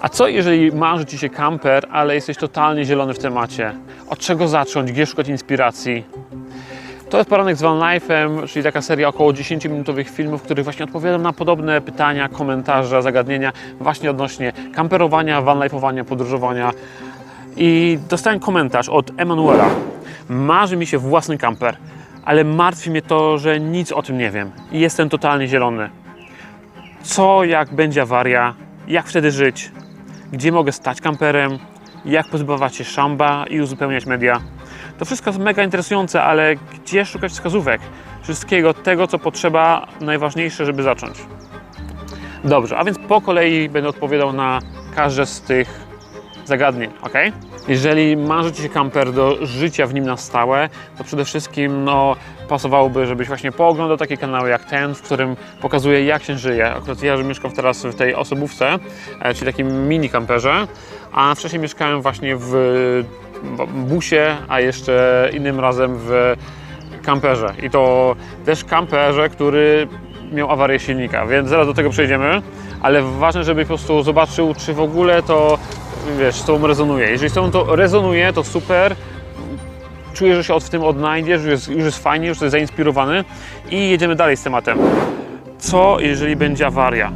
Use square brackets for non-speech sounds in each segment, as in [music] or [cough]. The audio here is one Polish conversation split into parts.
A co jeżeli marzy Ci się kamper, ale jesteś totalnie zielony w temacie? Od czego zacząć? Gdzie szukać inspiracji? To jest poranek z Van Life'em, czyli taka seria około 10-minutowych filmów, w których właśnie odpowiadam na podobne pytania, komentarze, zagadnienia właśnie odnośnie kamperowania, vanlife'owania, podróżowania. I dostałem komentarz od Emanuela. Marzy mi się własny kamper, ale martwi mnie to, że nic o tym nie wiem jestem totalnie zielony. Co jak będzie awaria? Jak wtedy żyć? Gdzie mogę stać kamperem? Jak pozbywać się szamba i uzupełniać media? To wszystko jest mega interesujące, ale gdzie szukać wskazówek? Wszystkiego tego, co potrzeba, najważniejsze, żeby zacząć. Dobrze, a więc po kolei będę odpowiadał na każde z tych zagadnień, ok? Jeżeli marzy Ci się kamper do życia w nim na stałe, to przede wszystkim no, pasowałoby, żebyś właśnie pooglądał takie kanały jak ten, w którym pokazuje jak się żyje. Akurat ja mieszkam teraz w tej osobówce, e, czyli takim mini kamperze, a wcześniej mieszkałem właśnie w busie, a jeszcze innym razem w kamperze. I to też kamperze, który miał awarię silnika, więc zaraz do tego przejdziemy, ale ważne, żeby po prostu zobaczył, czy w ogóle to, wiesz, z tobą rezonuje. Jeżeli z tobą to rezonuje, to super, czujesz, że się w tym odnajdziesz, już jest, już jest fajnie, już jesteś zainspirowany i jedziemy dalej z tematem. Co, jeżeli będzie awaria?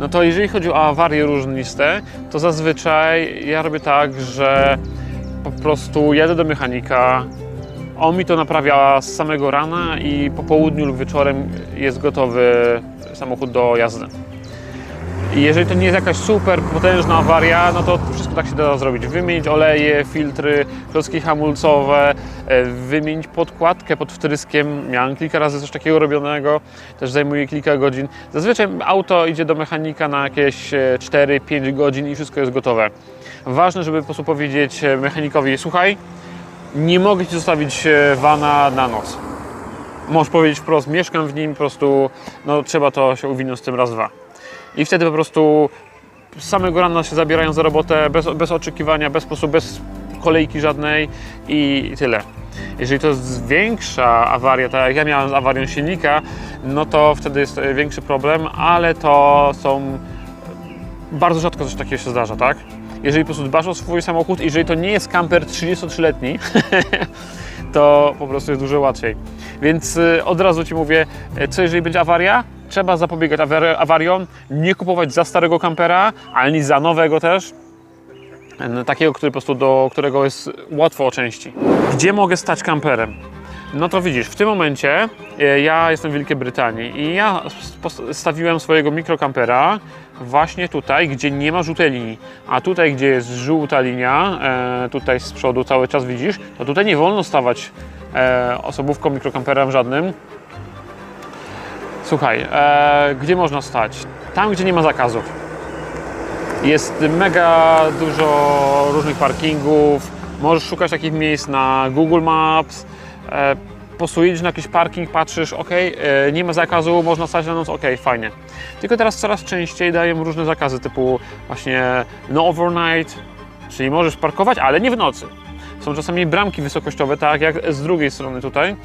No to jeżeli chodzi o awarie różniste, to zazwyczaj ja robię tak, że po prostu jadę do mechanika, on mi to naprawia z samego rana i po południu lub wieczorem jest gotowy samochód do jazdy. I jeżeli to nie jest jakaś super potężna awaria, no to wszystko tak się da zrobić. Wymienić oleje, filtry, klocki hamulcowe, e, wymienić podkładkę pod wtryskiem. Miałem kilka razy coś takiego robionego, też zajmuje kilka godzin. Zazwyczaj auto idzie do mechanika na jakieś e, 4-5 godzin i wszystko jest gotowe. Ważne, żeby po prostu powiedzieć e, mechanikowi, słuchaj, nie mogę Ci zostawić e, wana na noc. Możesz powiedzieć wprost, mieszkam w nim, po prostu no, trzeba to się uwinąć z tym raz, dwa. I wtedy po prostu z samego rana się zabierają za robotę bez, bez oczekiwania, bez, po prostu bez kolejki żadnej i tyle. Jeżeli to jest większa awaria, tak jak ja miałem z awarią silnika, no to wtedy jest większy problem, ale to są bardzo rzadko coś takiego się zdarza, tak? Jeżeli po prostu dbasz o swój samochód, jeżeli to nie jest kamper 33-letni, [laughs] to po prostu jest dużo łatwiej. Więc y, od razu Ci mówię, y, co jeżeli będzie awaria? Trzeba zapobiegać awari- awariom, nie kupować za starego kampera, ale nic za nowego też. Y, Takiego, który po prostu do którego jest łatwo o części. Gdzie mogę stać kamperem? No to widzisz, w tym momencie e, ja jestem w Wielkiej Brytanii i ja postawiłem swojego mikrokampera właśnie tutaj, gdzie nie ma żółtej linii. A tutaj, gdzie jest żółta linia, e, tutaj z przodu cały czas widzisz, to tutaj nie wolno stawać e, osobówką mikrokamperem żadnym. Słuchaj, e, gdzie można stać? Tam, gdzie nie ma zakazów. Jest mega dużo różnych parkingów. Możesz szukać takich miejsc na Google Maps. E, na jakiś parking, patrzysz, ok, e, nie ma zakazu, można stać na noc, ok, fajnie. Tylko teraz coraz częściej dają różne zakazy typu właśnie no overnight, czyli możesz parkować, ale nie w nocy. Są czasami bramki wysokościowe, tak jak z drugiej strony tutaj.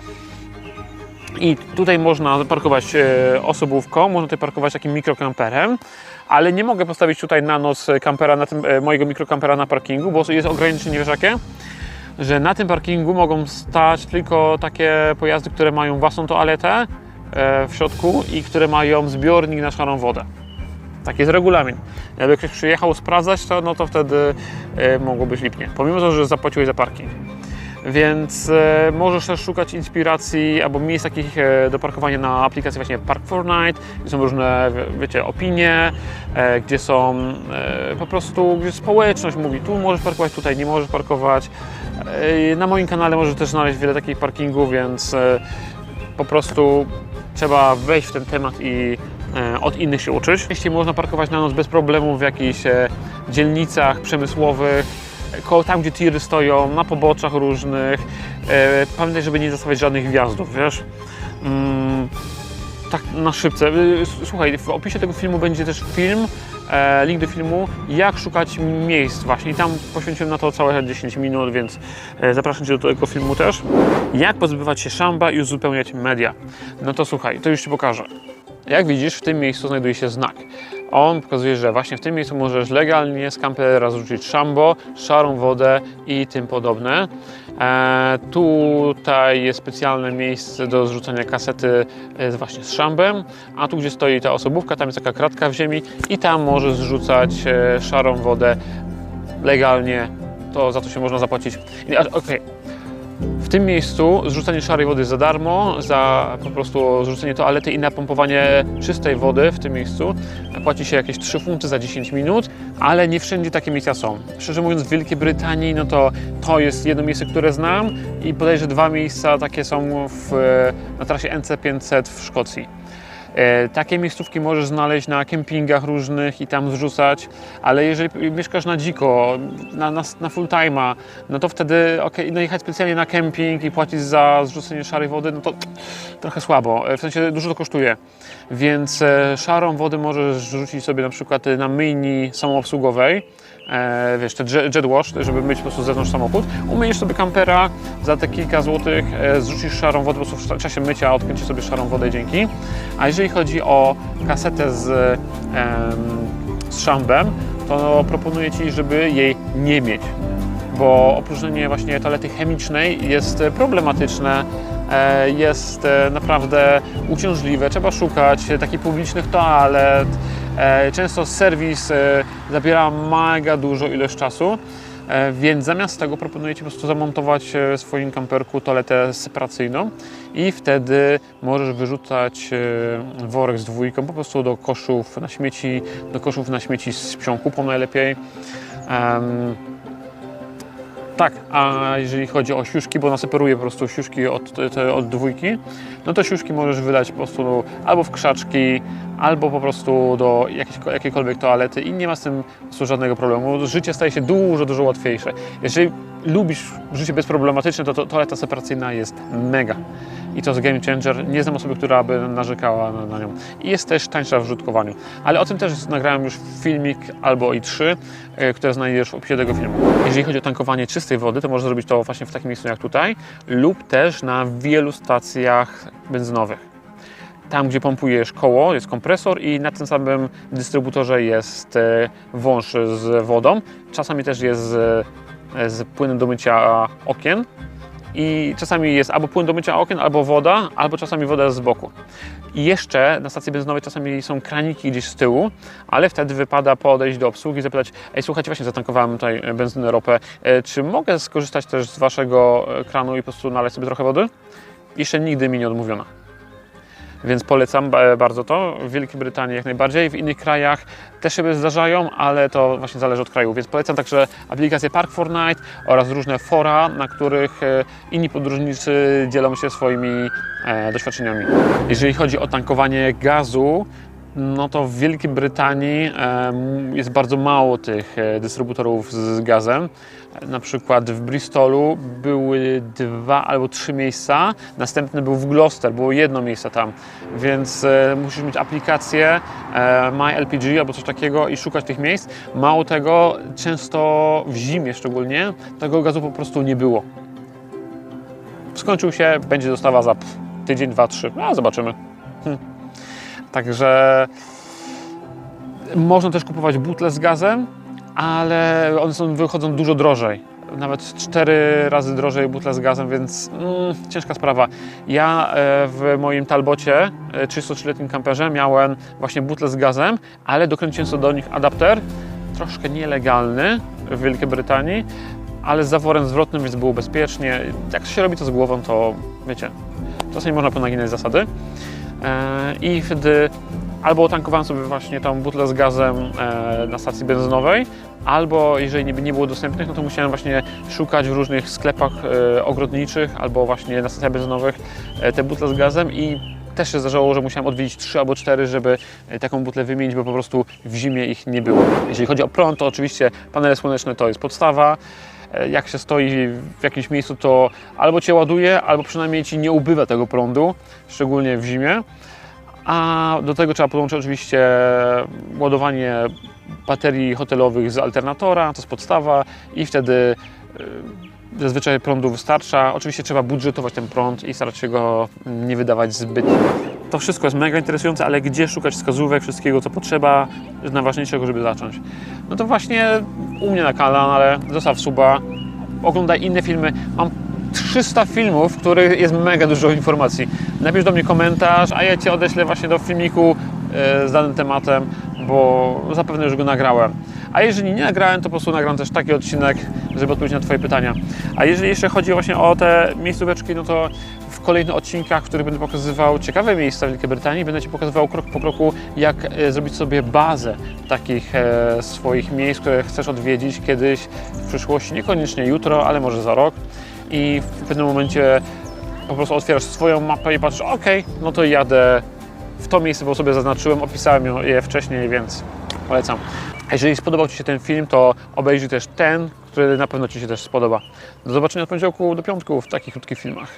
I tutaj można parkować e, osobówką, można tutaj parkować takim mikrokamperem, ale nie mogę postawić tutaj na noc kampera, na tym, e, mojego mikrokampera na parkingu, bo jest ograniczenie, wiesz jakie? Że na tym parkingu mogą stać tylko takie pojazdy, które mają własną toaletę e, w środku i które mają zbiornik na szarą wodę. Taki jest regulamin. Jakby ktoś przyjechał sprawdzać to, no to wtedy mogło być lipnie. Pomimo to, że zapłaciłeś za parking. Więc e, możesz też szukać inspiracji albo miejsc takich e, do parkowania na aplikacji właśnie Park4Night, gdzie są różne, wie- wiecie, opinie, e, gdzie są e, po prostu, gdzie społeczność mówi, tu możesz parkować, tutaj nie możesz parkować. E, na moim kanale możesz też znaleźć wiele takich parkingów, więc e, po prostu trzeba wejść w ten temat i e, od innych się uczyć. Jeśli można parkować na noc bez problemu w jakichś e, dzielnicach przemysłowych, koło tam, gdzie tiry stoją, na poboczach różnych. E, Pamiętaj, żeby nie zostawiać żadnych wjazdów, wiesz. Mm, tak na szybce. S- Słuchaj, w opisie tego filmu będzie też film, e, link do filmu, jak szukać miejsc właśnie. I tam poświęciłem na to całe 10 minut, więc e, zapraszam Cię do tego filmu też. Jak pozbywać się szamba i uzupełniać media? No to słuchaj, to już Ci pokażę. Jak widzisz, w tym miejscu znajduje się znak. On pokazuje, że właśnie w tym miejscu możesz legalnie z kampera zrzucić szambo, szarą wodę i tym podobne. E, tutaj jest specjalne miejsce do zrzucenia kasety e, właśnie z szambem, a tu gdzie stoi ta osobówka, tam jest taka kratka w ziemi i tam możesz zrzucać e, szarą wodę legalnie. To za to się można zapłacić. Okej. W tym miejscu zrzucanie szarej wody za darmo, za po prostu zrzucenie toalety i napompowanie czystej wody w tym miejscu płaci się jakieś 3 funty za 10 minut, ale nie wszędzie takie miejsca są. Szczerze mówiąc w Wielkiej Brytanii, no to to jest jedno miejsce, które znam i podejrzę dwa miejsca takie są w, na trasie NC500 w Szkocji. E, Takie miejscówki możesz znaleźć na kempingach różnych i tam zrzucać, ale jeżeli mieszkasz na dziko, na, na, na full time'a, no to wtedy ok, no jechać specjalnie na kemping i płacić za zrzucenie szarej wody, no to trochę słabo, E, w sensie dużo to kosztuje. Więc e, szarą wodę możesz rzucić sobie na przykład na myjni samoobsługowej, e, wiesz, te jet jet wash, żeby myć po prostu z zewnątrz samochód. Umyjesz sobie kampera za te kilka złotych, e, zrzucisz szarą wodę, po prostu w czasie mycia odkręcisz sobie szarą wodę dzięki. A jeżeli chodzi o kasetę z, z szambem, to proponuję Ci, żeby jej nie mieć, bo opróżnienie właśnie toalety chemicznej jest problematyczne, e, jest naprawdę uciążliwe. Trzeba szukać takich publicznych toalet. E, Często serwis e, zabiera mega dużo ilość czasu. E, Więc zamiast tego proponuję Ci po prostu zamontować w swoim kamperku toaletę separacyjną i wtedy możesz wyrzucać worek z dwójką po prostu do koszów na śmieci, do koszów na śmieci z psią kupą najlepiej. Tak, a jeżeli chodzi o siuszki, bo ona separuje po prostu siuszki od, te, od dwójki, no to siuszki możesz wydać po prostu albo w krzaczki, albo po prostu do jakiejś, jakiejkolwiek toalety i nie ma z tym żadnego problemu. Życie staje się dużo, dużo łatwiejsze. Jeżeli lubisz życie bezproblematyczne, to, to toaleta separacyjna jest mega. I to jest game changer. Nie znam osoby, która by narzekała na, na nią. I jest też tańsza w użytkowaniu. Ale o tym też nagrałem już filmik albo i trzy, e, które znajdziesz w opisie tego filmu. Jeżeli chodzi o tankowanie czystej wody, to możesz zrobić to właśnie w takim miejscu jak tutaj, lub też na wielu stacjach benzynowych tam, gdzie pompujesz koło, jest kompresor i na tym samym dystrybutorze jest e, wąż z wodą. Czasami też jest z, z płynem do mycia okien. I czasami jest albo płyn do mycia okien, albo woda, albo czasami woda z boku. I jeszcze na stacji benzynowej czasami są kraniki gdzieś z tyłu, ale wtedy wypada podejść do obsługi i zapytać, ej słuchajcie, właśnie zatankowałem tutaj benzynę, ropę, e, czy mogę skorzystać też z waszego e, kranu i po prostu nalać sobie trochę wody? Jeszcze nigdy mi nie odmówiono. Więc polecam bardzo to. W Wielkiej Brytanii jak najbardziej, w innych krajach też się zdarzają, ale to właśnie zależy od kraju. Więc polecam także aplikację Park4Night oraz różne fora, na których e, inni podróżnicy dzielą się swoimi e, doświadczeniami. Jeżeli chodzi o tankowanie gazu, no to w Wielkiej Brytanii jest bardzo mało tych e, dystrybutorów z gazem. Na przykład w Bristolu były dwa albo trzy miejsca, następny był w Gloucester, było jedno miejsce tam, więc e, musisz mieć aplikację e, MyLPG albo coś takiego i szukać tych miejsc. Mało tego, często w zimie szczególnie, tego gazu po prostu nie było. Skończył się, będzie dostawa za tydzień, dwa, trzy, a zobaczymy. Hm. Także można też kupować butle z gazem, ale one są, wychodzą dużo drożej. Nawet cztery razy drożej butle z gazem, więc mm, ciężka sprawa. Ja e, w moim Talbocie, e, 33-letnim kamperze, miałem właśnie butle z gazem, ale dokręciłem do nich adapter, troszkę nielegalny w Wielkiej Brytanii, ale z zaworem zwrotnym, więc było bezpiecznie. Jak się robi to z głową, to wiecie, czasami można ponaginać zasady. E, i wtedy albo tankowałem sobie właśnie tą butlę z gazem e, na stacji benzynowej, albo jeżeli nie, było dostępnych, no to musiałem właśnie szukać w różnych sklepach e, ogrodniczych albo właśnie na stacjach benzynowych te butle z gazem i też się zdarzało, że musiałem odwiedzić trzy albo cztery, żeby taką butlę wymienić, bo po prostu w zimie ich nie było. Jeżeli chodzi o prąd, to oczywiście panele słoneczne to jest podstawa. E, Jak się stoi w jakimś miejscu, to albo cię ładuje, albo przynajmniej ci nie ubywa tego prądu, szczególnie w zimie. A do tego trzeba podłączyć oczywiście ładowanie baterii hotelowych z alternatora, to jest podstawa i wtedy y, zazwyczaj prądu wystarcza. Oczywiście trzeba budżetować ten prąd i starać się go nie wydawać zbyt to wszystko jest mega interesujące, ale gdzie szukać wskazówek, wszystkiego co potrzeba, najważniejszego, żeby zacząć? No to właśnie u mnie na kanale, zostaw suba, oglądaj inne filmy. Mam 300 filmów, w których jest mega dużo informacji. Napisz do mnie komentarz, a ja Cię odeślę właśnie do filmiku e, z danym tematem, bo zapewne już go nagrałem. A jeżeli nie nagrałem, to po prostu nagram też taki odcinek, żeby odpowiedzieć na Twoje pytania. A jeżeli jeszcze chodzi właśnie o te miejscóweczki, no to w kolejnych odcinkach, w których będę pokazywał ciekawe miejsca w Wielkiej Brytanii, będę Ci pokazywał krok po kroku, jak e, zrobić sobie bazę takich e, swoich miejsc, które chcesz odwiedzić kiedyś w przyszłości, niekoniecznie jutro, ale może za rok. I w pewnym momencie po prostu otwierasz swoją mapę i patrzysz, ok, no to jadę to miejsce, bo sobie zaznaczyłem, opisałem je wcześniej, więc polecam. Jeżeli spodobał Ci się ten film, to obejrzyj też ten, który na pewno Ci się też spodoba. Do zobaczenia od poniedziałku do piątku w takich krótkich filmach.